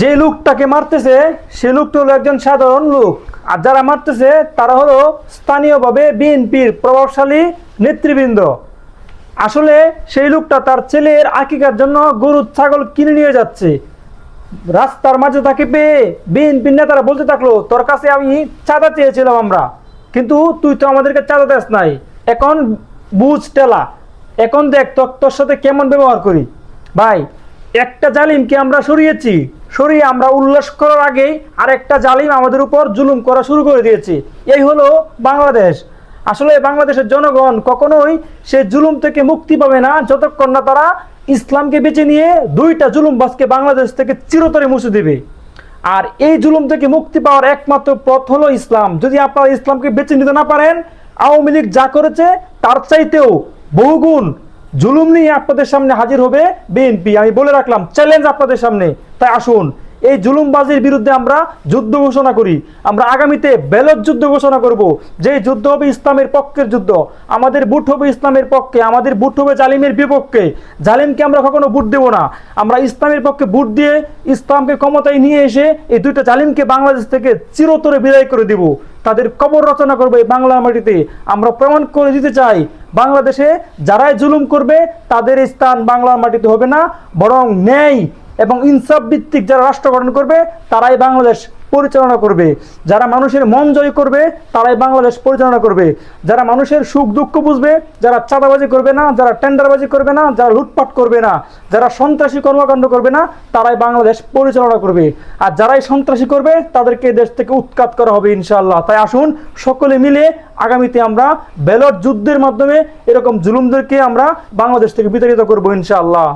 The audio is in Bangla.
যে লোকটাকে মারতেছে, সে লোকটা হলো একজন সাধারণ লোক। আর যারা মারতেছে, তারা হলো স্থানীয়ভাবে বিএনপির প্রভাবশালী নেতৃবৃন্দ। আসলে সেই লোকটা তার ছেলের আকিকার জন্য গরু ছাগল কিনে নিয়ে যাচ্ছে। রাস্তার মাঝে তাকে পেয়ে বিএনপির নেতারা বলতে থাকল, তোর কাছে আমি চাঁদা চেয়েছিলাম আমরা। কিন্তু তুই তো আমাদেরকে চাঁদা দেস নাই। এখন বুঝ টেলা। এখন দেখ তোর তোর সাথে কেমন ব্যবহার করি। ভাই একটা জালিমকে আমরা সরিয়েছি, সরিয়ে আমরা উল্লাস করার আগেই আরেকটা জালিম আমাদের উপর জুলুম করা শুরু করে দিয়েছে। এই হলো বাংলাদেশ। আসলে বাংলাদেশের জনগণ কখনোই সে জুলুম থেকে মুক্তি পাবে না, যতক্ষণ না তারা ইসলামকে বেছে নিয়ে দুইটা জুলুমবাজকে বাংলাদেশ থেকে চিরতরে মুছে দেবে। আর এই জুলুম থেকে মুক্তি পাওয়ার একমাত্র পথ হলো ইসলাম। যদি আপনারা ইসলামকে বেছে নিতে না পারেন, আওয়ামী লীগ যা করেছে, তার চাইতেও বহুগুণ জুলুম নিয়ে আপনাদের সামনে হাজির হবে বিএনপি। আমি বলে রাখলাম চ্যালেঞ্জ আপনাদের সামনে। তাই আসুন এই জুলুমবাজির বিরুদ্ধে আমরা যুদ্ধ ঘোষণা করি। আমরা আগামীতে ব্যালট যুদ্ধ ঘোষণা করব। যে যুদ্ধ হবে ইসলামের পক্ষের যুদ্ধ। আমাদের বুট হবে ইসলামের পক্ষে। আমাদের বুট হবে জালিমের বিপক্ষে। জালিমকে আমরা কখনো বুট দেব না। আমরা ইসলামের পক্ষে বুট দিয়ে ইসলামকে ক্ষমতায় নিয়ে এসে এই দুইটা জালিমকে বাংলাদেশ থেকে চিরতরে বিদায় করে দেব। তাদের কবর রচনা করবে এই বাংলার মাটিতে। আমরা প্রমাণ করে দিতে চাই, বাংলাদেশে যারাই জুলুম করবে, তাদের স্থান বাংলার মাটিতে হবে না। বরং ন্যায় এবং ইনসাফ ভিত্তিক যারা রাষ্ট্র গঠন করবে, তারাই বাংলাদেশ পরিচালনা করবে। যারা মানুষের মন জয় করবে, তারাই বাংলাদেশ পরিচালনা করবে। যারা মানুষের সুখ দুঃখ বুঝবে, যারা চাঁদাবাজি করবে না, যারা টেন্ডারবাজি করবে না, যারা লুটপাট করবে না, যারা সন্ত্রাসী কর্মকাণ্ড করবে না, তারাই বাংলাদেশ পরিচালনা করবে। আর যারাই সন্ত্রাসী করবে, তাদেরকে দেশ থেকে উৎখাত করা হবে ইনশাআল্লাহ। তাই আসুন, সকলে মিলে আগামীতে আমরা ব্যালট যুদ্ধের মাধ্যমে এরকম জুলুমদেরকে আমরা বাংলাদেশ থেকে বিতাড়িত করব ইনশাআল্লাহ।